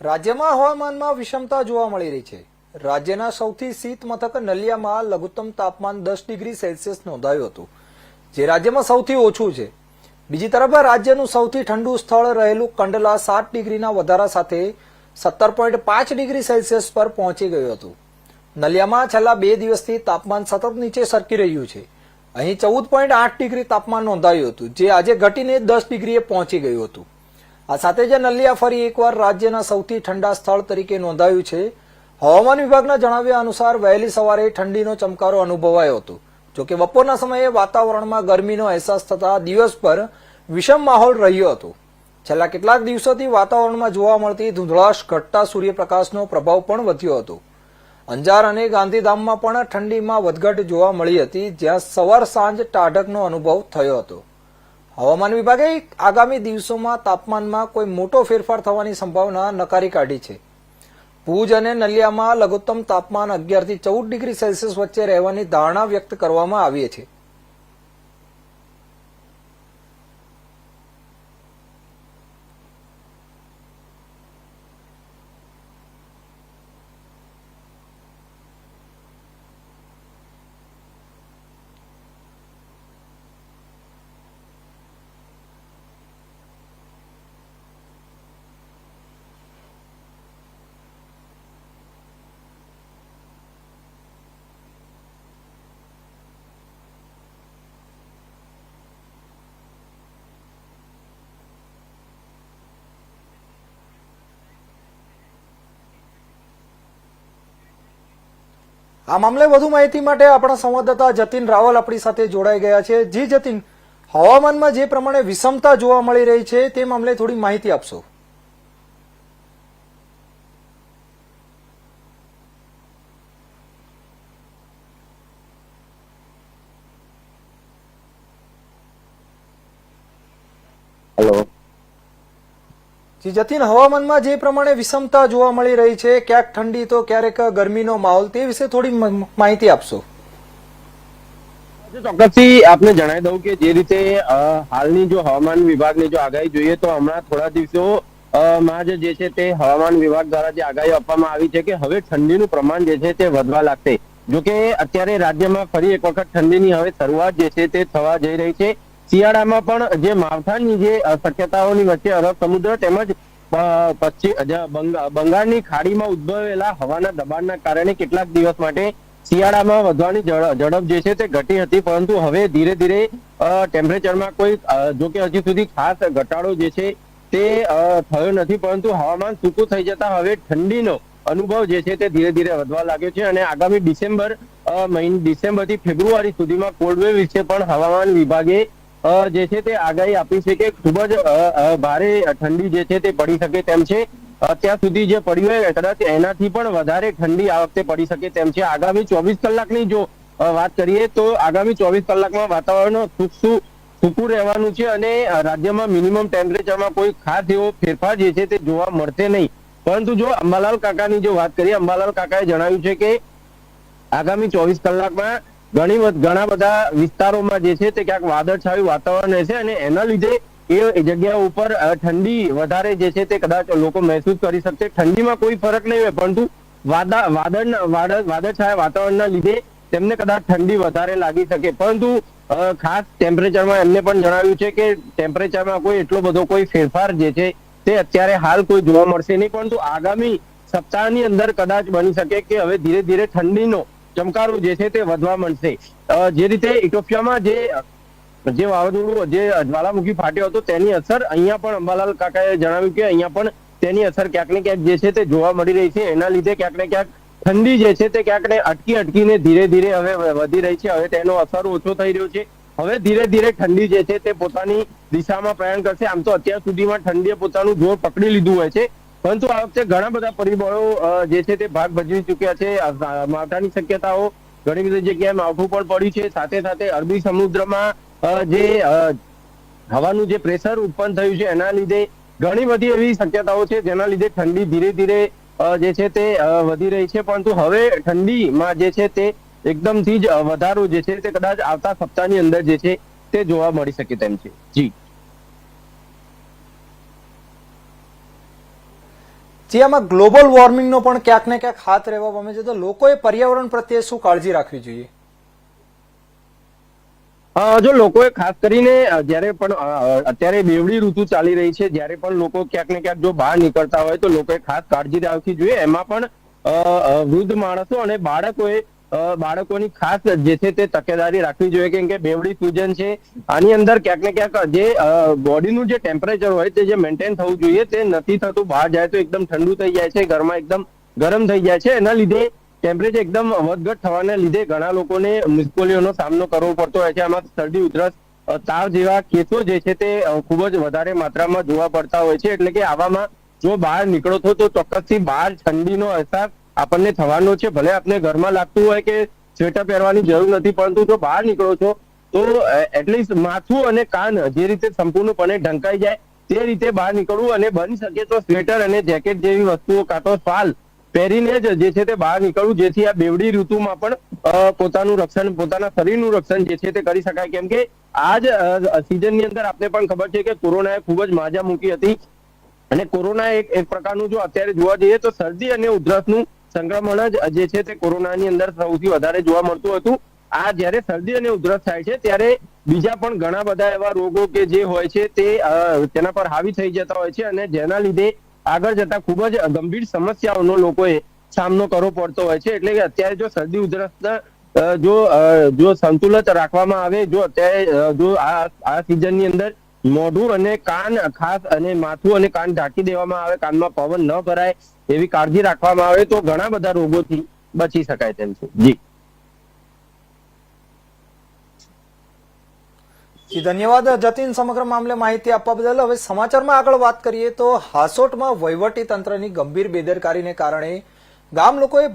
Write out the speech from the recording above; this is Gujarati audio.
રાજ્યમાં હવામાનમાં વિષમતા જોવા મળી રહી છે. રાજ્યના સૌથી શીત મથક નલિયામાં લઘુત્તમ તાપમાન દસ ડિગ્રી સેલ્સિયસ નોંધાયું હતું, જે રાજ્યમાં સૌથી ઓછું છે. બીજી તરફ રાજ્યનું સૌથી ઠંડુ સ્થળ રહેલું કંડલા સાત ડિગ્રીના વધારા સાથે સત્તર પોઈન્ટ પાંચ ડિગ્રી સેલ્સિયસ પર પહોંચી ગયું હતું. નલિયામાં છેલ્લા બે દિવસથી તાપમાન સતત નીચે સરકી રહ્યું છે. અહીં ચૌદ પોઈન્ટ આઠ ડિગ્રી તાપમાન નોંધાયું હતું, જે આજે ઘટીને દસ ડિગ્રીએ પહોંચી ગયું હતું. આ સાથે જ નલિયા ફરી એકવાર રાજ્યના સૌથી ઠંડા સ્થળ તરીકે નોંધાયું છે. હવામાન વિભાગના જણાવ્યા અનુસાર વહેલી સવારે ઠંડીનો ચમકારો અનુભવાયો હતો. જોકે બપોરના સમયે વાતાવરણમાં ગરમીનો અહેસાસ થતા દિવસ પર વિષમ માહોલ રહ્યો હતો. છેલ્લા કેટલાક દિવસોથી વાતાવરણમાં જોવા મળતી ધૂંધળાશ ઘટતા સૂર્યપ્રકાશનો પ્રભાવ પણ વધ્યો હતો. અંજાર અને ગાંધીધામમાં પણ ઠંડીમાં વધઘટ જોવા મળી હતી, જ્યાં સવાર સાંજ ટાઢકનો અનુભવ થયો હતો. હવામાન વિભાગે આગામી દિવસોમાં તાપમાનમાં કોઈ મોટો ફેરફાર થવાની સંભાવના નકારી કાઢી છે. ભુજ અને નલિયામાં લઘુત્તમ તાપમાન અગિયારથી ચૌદ ડિગ્રી સેલ્સિયસ વચ્ચે રહેવાની ધારણા વ્યક્ત કરવામાં આવી છે. આ મામલે વધુ માહિતી માટે આપણા સંવાદદાતા જતીન રાવલ આપણી સાથે જોડાઈ ગયા છે. જી જતીન, હવામાનમાં જે પ્રમાણે વિષમતા જોવા મળી રહી છે તે મામલે થોડી માહિતી આપશો. હેલો જતીન હવામાનમાં જે પ્રમાણે વિષમતા જોવા મળી રહી છે, ક્યાંક ઠંડી તો ક્યારેક ગરમીનો માહોલ, તે વિશે થોડી માહિતી આપશો. ચોક્કસથી આપને જણાવી દઉં કે જે રીતે હાલની જો હવામાન વિભાગની જો આગાહી જોઈએ તો હમણાં થોડા દિવસો માં જે છે તે હવામાન વિભાગ દ્વારા જે આગાહી આપવામાં આવી છે કે હવે ઠંડીનું પ્રમાણ જે છે તે વધવા લાગશે. જો કે અત્યારે રાજ્યમાં ફરી એક વખત ઠંડીની હવે શરૂઆત જે છે તે થવા જઈ રહી છે. શિયાળામાં પણ જે માવઠાની જે શક્યતાઓની વચ્ચે અરબ સમુદ્ર તેમજ બંગાળની ખાડીમાં ઉદ્ભવેલા હવાના દબાણના કારણે કેટલાક દિવસ માટે શિયાળામાં વધવાની ઝડપ જે છે તે ઘટી હતી, પરંતુ હવે ધીરે ધીરે ટેમ્પરેચરમાં કોઈ જો કે હજી સુધી ખાસ ઘટાડો જે છે તે થયો નથી, પરંતુ હવામાન સૂકું થઈ જતા હવે ઠંડીનો અનુભવ જે છે તે ધીરે ધીરે વધવા લાગ્યો છે અને આગામી ડિસેમ્બર ડિસેમ્બરથી ફેબ્રુઆરી સુધીમાં કોલ્ડવેવ વિશે પણ હવામાન વિભાગે જે છે તે આગાહી આપી છે કે ખૂબ જ ભારે ઠંડી જે છે તે પડી શકે તેમ છે. અત્યાર સુધી જે પડ્યું હોય, કદાચ એનાથી પણ વધારે ઠંડી આ વખતે પડી શકે તેમ છે. આગામી ચોવીસ કલાકની જો વાત કરીએ તો આગામી ચોવીસ કલાકમાં વાતાવરણ સૂકું સૂકું રહેવાનું છે અને રાજ્યમાં મિનિમમ ટેમ્પરેચરમાં કોઈ ખાસ એવો ફેરફાર જે છે તે જોવા મળશે નહીં. પરંતુ જો અંબાલાલ કાકાની જો વાત કરીએ, અંબાલાલ કાકાએ જણાવ્યું છે કે આગામી ચોવીસ કલાકમાં ઘણી ઘણા બધા વિસ્તારોમાં જે છે તે ક્યાંક વાદળછાયું વાતાવરણ રહેશે અને એના લીધે એ જગ્યા ઉપર ઠંડી વધારે જે છે તે કદાચ લોકો મહેસૂસ કરી શકશે. ઠંડીમાં કોઈ ફરક નહીં હોય, પરંતુ વાદા વાદળ વાદળ, વાદળછાયા વાતાવરણના લીધે તેમને કદાચ ઠંડી વધારે લાગી શકે. પરંતુ ખાસ ટેમ્પરેચરમાં એમને પણ જણાવ્યું છે કે ટેમ્પરેચરમાં કોઈ એટલો બધો કોઈ ફેરફાર જે છે તે અત્યારે હાલ કોઈ જોવા મળશે નહીં. પરંતુ આગામી સપ્તાહની અંદર કદાચ બની શકે કે હવે ધીરે ધીરે ઠંડીનો ચમકારો જે છે તે વધવા માંડશે. જે રીતે ઇટોપિયામાં જે જે વાવાઝોડું, જે જ્વાલામુખી ફાટ્યો હતો તેની અસર અહીંયા પણ અંબાલાલ કાકાએ જણાવ્યું કે અહીંયા પણ તેની અસર ક્યાંક ને ક્યાંક જે છે તે જોવા મળી રહી છે. એના લીધે ક્યાંક ને ક્યાંક ઠંડી જે છે તે ક્યાંક ને અટકી અટકીને ધીરે ધીરે હવે વધી રહી છે. હવે તેનો અસર ઓછો થઈ રહ્યો છે. હવે ધીરે ધીરે ઠંડી જે છે તે પોતાની દિશામાં પ્રયાણ કરશે. આમ તો અત્યાર સુધીમાં ઠંડીએ પોતાનું જોર પકડી લીધું હોય છે. પરંતુ આ વખતે ઘણા બધા પરિબળો જે છે તે ભાગ ભજવી ચુક્યા છે. માવઠાની શક્યતાઓ ઘણી બધી જગ્યાએ માવઠું પણ પડ્યું છે. સાથે સાથે અરબી સમુદ્રમાં જે હવાનું જે પ્રેશર ઉત્પન્ન થયું છે, એના લીધે ઘણી બધી એવી શક્યતાઓ છે, જેના લીધે ઠંડી ધીરે ધીરે જે છે તે વધી રહી છે. પરંતુ હવે ઠંડીમાં જે છે તે એકદમથી જ વધારો જે છે તે કદાચ આવતા સપ્તાહની અંદર જે છે તે જોવા મળી શકે તેમ છે. જી. જે આમાં ગ્લોબલ વોર્મિંગનો પણ ક્યાંક ને ક્યાંક હાથ રહેવા પામે છે. તો લોકોએ પર્યાવરણ પ્રત્યે શું કાળજી રાખવી જોઈએ? જો લોકોએ ખાસ કરીને જ્યારે પણ અત્યારે બેવડી ઋતુ ચાલી રહી છે, જ્યારે પણ લોકો ક્યાંક ને ક્યાંક જો બહાર નીકળતા હોય તો લોકોએ ખાસ કાળજી રાખવી જોઈએ. એમાં પણ વૃદ્ધ માણસો અને બાળકોએ બાળકોની ખાસ જે છે તે તકેદારી રાખવી જોઈએ, કેમ કે બેવડી સૂજન છે. આની અંદર ક્યાંક ને ક્યાંક જે બોડીનું જે ટેમ્પરેચર હોય તે જે મેન્ટેન થવું જોઈએ, તે નથી થતું. બહાર જાય તો એકદમ ઠંડુ થઈ જાય છે, ઘરમાં એકદમ ગરમ થઈ જાય છે. એના લીધે ટેમ્પરેચર એકદમ વધઘટ થવાના લીધે ઘણા લોકોને મુશ્કેલીઓનો સામનો કરવો પડતો હોય છે. આમાં શરદી, ઉધરસ તાવ જેવા કેસો જે છે તે ખૂબ જ વધારે માત્રામાં જોવા પડતા હોય છે. એટલે કે આવામાં જો બહાર નીકળો છો તો ચોક્કસથી બહાર ઠંડીનો અહેસાસ આપણને થવાનો છે. ભલે આપને ઘરમાં લાગતું હોય કે સ્વેટર પહેરવાની જરૂર નથી, પરંતુ જો બહાર નીકળો છો, તો એટલીસ્ટ માથું અને કાન જે રીતે સંપૂર્ણપણે ઢંકાઈ જાય, તે રીતે બહાર નીકળવું અને બની શકે તો સ્વેટર અને જેકેટ જેવી વસ્તુઓ કાં તો શાલ પહેરીને જ જે છે તે બહાર નીકળવું, જેથી આ બેવડી ઋતુમાં પણ પોતાનું રક્ષણ, પોતાના શરીરનું રક્ષણ જે છે તે કરી શકાય. કેમ કે આ જ સિઝનની અંદર આપને પણ ખબર છે કે કોરોનાએ ખૂબ જ માજા મૂકી હતી. અને કોરોના એક એક પ્રકારનું જો અત્યારે જોવા જઈએ તો શરદી અને ઉધરસનું સંક્રમણ જ જે છે તે કોરોનાની અંદર સૌથી વધારે જોવા મળતું હતું. આ જ્યારે શરદી અને ઉધરસ થાય છે, ત્યારે બીજા પણ ઘણા બધા એવા રોગો કે જે હોય છે તે તેના પર હાવી થઈ જતા હોય છે અને જેના લીધે આગળ જતા ખૂબ જ ગંભીર સમસ્યાઓનો લોકોએ સામનો કરવો પડતો હોય છે. એટલે કે અત્યારે જો શરદી ઉધરસના જો જો સંતુલિત રાખવામાં આવે, જો અત્યારે જો આ આ સિઝનની અંદર મોઢું અને કાન ખાસ અને માથું અને કાન ઢાંકી દેવામાં આવે, કાનમાં પવન ન ભરાય એવી કાળજી રાખવામાં આવે તો ઘણા બધા રોગોથી બચી શકાય તેમ છે. જી. ધન્યવાદ. જતીન, સમગ્ર મામલે માહિતી આપવા બદલ. હવે સમાચારમાં આગળ વાત કરીએ તો હાસોટમાં વહીવટી તંત્રની ગંભીર બેદરકારીને કારણે ગામ લોકોએ ભારે